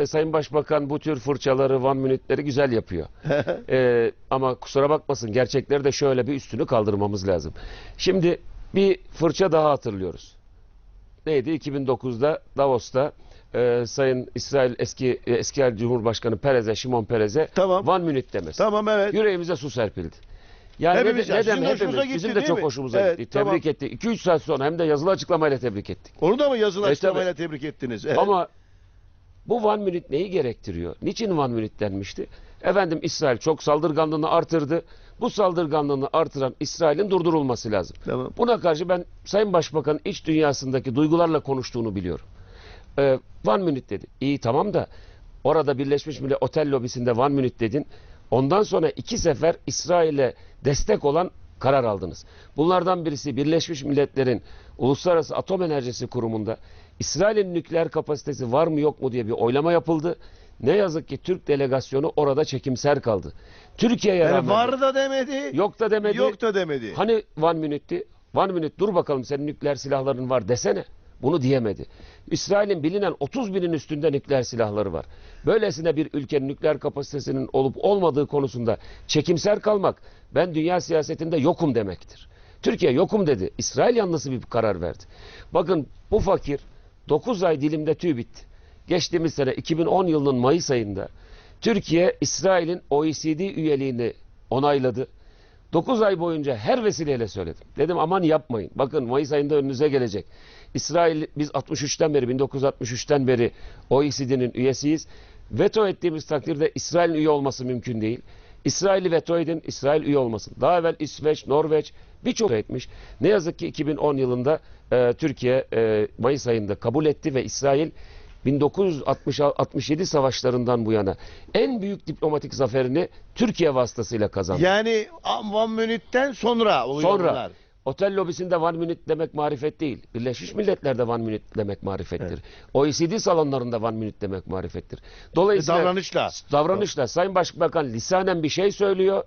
E, Sayın Başbakan bu tür fırçaları, one minute'leri güzel yapıyor. E, ama kusura bakmasın gerçekleri de şöyle bir üstünü kaldırmamız lazım. Şimdi bir fırça daha hatırlıyoruz. Neydi? 2009'da Davos'ta e, Sayın İsrail eski e, eski Cumhurbaşkanı Perez'e, Şimon Perez'e Tamam. one minute demesi. Tamam evet. Yüreğimize su serpildi. Yani Hepimiz ne, ne de demek hepimiz. Bizim gitti, de değil çok mi? hoşumuza Evet, gitti. tamam. Tebrik etti. 2-3 saat sonra hem de yazılı açıklamayla tebrik ettik. Onu da mı yazılı E, açıklamayla tebrik ettiniz? Evet. Ama bu one minute neyi gerektiriyor? Niçin one minute denmişti? Efendim İsrail çok saldırganlığını artırdı. Bu saldırganlığını artıran İsrail'in durdurulması lazım. Tamam. Buna karşı ben Sayın Başbakan'ın iç dünyasındaki duygularla konuştuğunu biliyorum. Ee, one minute dedi. İyi tamam da orada Birleşmiş Milletler otel lobisinde one minute dedin. Ondan sonra iki sefer İsrail'e destek olan karar aldınız. Bunlardan birisi Birleşmiş Milletler'in Uluslararası Atom Enerjisi Kurumu'nda İsrail'in nükleer kapasitesi var mı yok mu diye bir oylama yapıldı. Ne yazık ki Türk delegasyonu orada çekimser kaldı. Türkiye'ye Yani rağmen var da demedi. yok da demedi. Yok da demedi. Hani one minute'ti? One minute dur bakalım senin nükleer silahların var desene. Bunu diyemedi. İsrail'in bilinen 30 binin üstünde nükleer silahları var. Böylesine bir ülkenin nükleer kapasitesinin olup olmadığı konusunda çekimser kalmak ben dünya siyasetinde yokum demektir. Türkiye yokum dedi. İsrail yanlısı bir karar verdi. Bakın bu fakir 9 ay dilimde tüy bitti. Geçtiğimiz sene 2010 yılının Mayıs ayında Türkiye İsrail'in OECD üyeliğini onayladı. 9 ay boyunca her vesileyle söyledim. Dedim aman yapmayın. Bakın Mayıs ayında önünüze gelecek. İsrail biz 63'ten beri 1963'ten beri OECD'nin üyesiyiz. Veto ettiğimiz takdirde İsrail'in üye olması mümkün değil. İsrail'i veto edin, İsrail üye olmasın. Daha evvel İsveç, Norveç birçok etmiş. Ne yazık ki 2010 yılında e, Türkiye e, Mayıs ayında kabul etti ve İsrail 1967 savaşlarından bu yana en büyük diplomatik zaferini Türkiye vasıtasıyla kazandı. Yani One Minute'ten sonra oluyor Sonra bunlar. Otel lobisinde one minute demek marifet değil. Birleşmiş Milletler'de one minute demek marifettir. OECD salonlarında one minute demek marifettir. Dolayısıyla E, davranışla. davranışla Sayın Başbakan lisanen bir şey söylüyor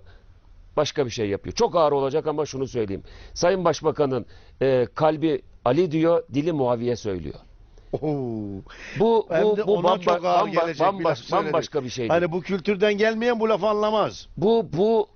başka bir şey yapıyor. Çok ağır olacak ama şunu söyleyeyim. Sayın Başbakan'ın e, kalbi Ali diyor, dili Muaviye söylüyor. Oo. Bu bu bu bamba, çok ağır bamba, gelecek bir bambaşka bir şey. Hani bu kültürden gelmeyen bu lafı anlamaz. Bu bu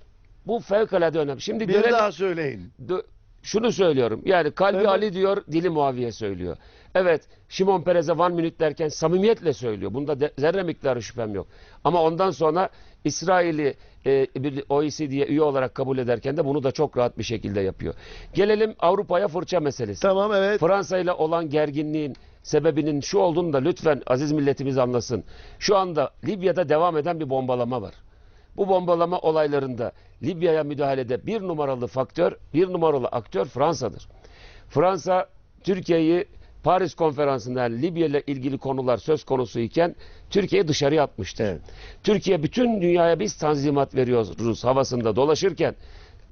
bu fevkalade önemli. Şimdi Bir görelim. daha söyleyin. Dö- şunu söylüyorum. Yani kalbi Evet. Ali diyor, dili Muaviye söylüyor. Evet, Şimon Perez'e one minute derken samimiyetle söylüyor. Bunda de- zerre miktarı şüphem yok. Ama ondan sonra İsrail'i e, bir OECD'ye üye olarak kabul ederken de bunu da çok rahat bir şekilde yapıyor. Gelelim Avrupa'ya fırça meselesi. Tamam evet. Fransa ile olan gerginliğin sebebinin şu olduğunu da lütfen aziz milletimiz anlasın. Şu anda Libya'da devam eden bir bombalama var. Bu bombalama olaylarında Libya'ya müdahalede bir numaralı faktör, bir numaralı aktör Fransa'dır. Fransa Türkiye'yi Paris konferansında Libya ile ilgili konular söz konusu iken Türkiye'yi dışarıya atmıştır. Evet. Türkiye bütün dünyaya biz tanzimat veriyoruz havasında dolaşırken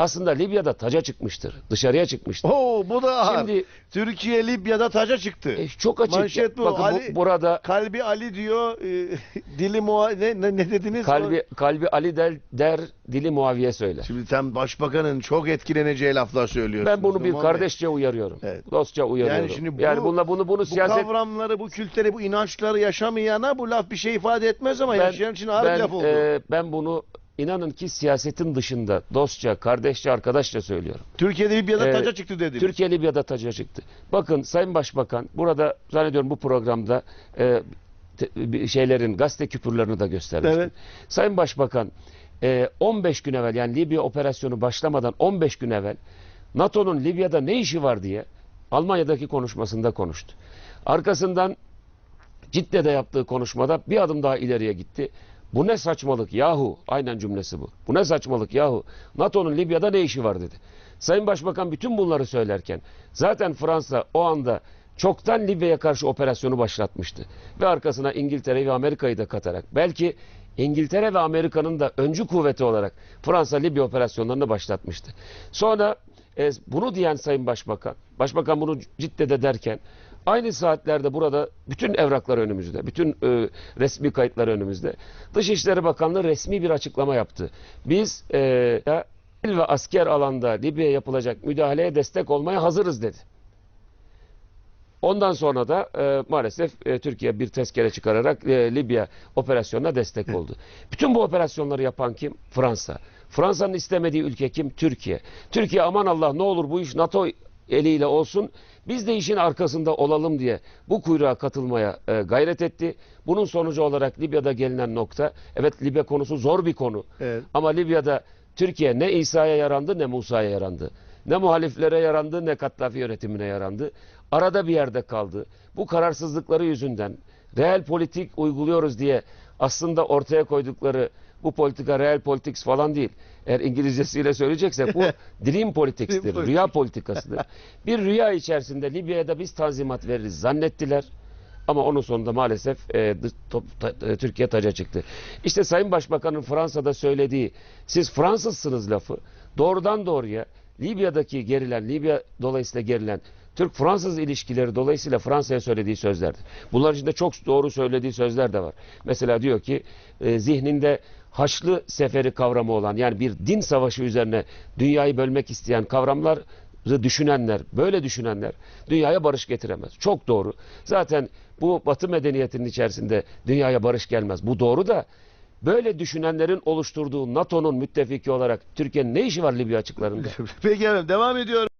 aslında Libya'da taca çıkmıştır. Dışarıya çıkmıştır. Oo bu da. Şimdi Türkiye Libya'da taca çıktı. e, çok açık. Manşet bu. Bakın bu- Ali- burada Kalbi Ali diyor, e, dili muha ne, ne, ne dediniz? kalbi kalbi Ali der, der dili Muaviye söyler. Şimdi sen başbakanın çok etkileneceği laflar söylüyorsun. Ben bunu bir kardeşçe uyarıyorum. Evet. Dostça uyarıyorum. Yani şimdi bu- bununla bunu bunu Bu siyaset kavramları, bu kültürleri, bu inançları yaşamayana bu laf bir şey ifade etmez ama yaşayan için ağır bir laf oldu. e, ben bunu inanın ki siyasetin dışında dostça, kardeşçe, arkadaşça söylüyorum. Türkiye'de Libya'da e, taca çıktı dediniz. Türkiye Libya'da taca çıktı. Bakın Sayın Başbakan burada zannediyorum bu programda e, te- şeylerin gazete küpürlerini de göstermiştim. Evet. Sayın Başbakan e, 15 gün evvel yani Libya operasyonu başlamadan 15 gün evvel NATO'nun Libya'da ne işi var diye Almanya'daki konuşmasında konuştu. Arkasından Cidde'de yaptığı konuşmada bir adım daha ileriye gitti. Bu ne saçmalık yahu? Aynen cümlesi bu. Bu ne saçmalık yahu? NATO'nun Libya'da ne işi var dedi. Sayın Başbakan bütün bunları söylerken zaten Fransa o anda çoktan Libya'ya karşı operasyonu başlatmıştı. Ve arkasına İngiltere ve Amerika'yı da katarak belki İngiltere ve Amerika'nın da öncü kuvveti olarak Fransa Libya operasyonlarını başlatmıştı. Sonra e, bunu diyen Sayın Başbakan, Başbakan bunu Cidde'de derken Aynı saatlerde burada bütün evraklar önümüzde, bütün e, resmi kayıtlar önümüzde. Dışişleri Bakanlığı resmi bir açıklama yaptı. Biz e, sivil ve asker alanda Libya'ya yapılacak müdahaleye destek olmaya hazırız dedi. Ondan sonra da e, maalesef e, Türkiye bir tezkere çıkararak e, Libya operasyonuna destek oldu. Bütün bu operasyonları yapan kim? Fransa. Fransa'nın istemediği ülke kim? Türkiye. Türkiye aman Allah ne olur bu iş NATO eliyle olsun. Biz de işin arkasında olalım diye bu kuyruğa katılmaya e, gayret etti. Bunun sonucu olarak Libya'da gelinen nokta, evet Libya konusu zor bir konu. Evet. Ama Libya'da Türkiye ne İsa'ya yarandı ne Musa'ya yarandı. Ne muhaliflere yarandı ne Kaddafi yönetimine yarandı. Arada bir yerde kaldı. Bu kararsızlıkları yüzünden real politik uyguluyoruz diye aslında ortaya koydukları bu politika real politics falan değil. Eğer İngilizcesiyle söyleyeceksek bu dream politics'tir. politics. Rüya politikasıdır. bir rüya içerisinde Libya'ya da biz tanzimat veririz zannettiler. Ama onun sonunda maalesef e, top- ta- e, Türkiye taca çıktı. İşte Sayın Başbakan'ın Fransa'da söylediği siz Fransızsınız lafı doğrudan doğruya Libya'daki gerilen, Libya dolayısıyla gerilen Türk-Fransız ilişkileri dolayısıyla Fransa'ya söylediği sözlerdir. Bunların içinde çok doğru söylediği sözler de var. Mesela diyor ki e, zihninde Haçlı Seferi kavramı olan yani bir din savaşı üzerine dünyayı bölmek isteyen kavramlar düşünenler, böyle düşünenler dünyaya barış getiremez. Çok doğru. Zaten bu Batı medeniyetinin içerisinde dünyaya barış gelmez. Bu doğru da böyle düşünenlerin oluşturduğu NATO'nun müttefiki olarak Türkiye'nin ne işi var Libya açıklarında? Peki efendim devam ediyoruz.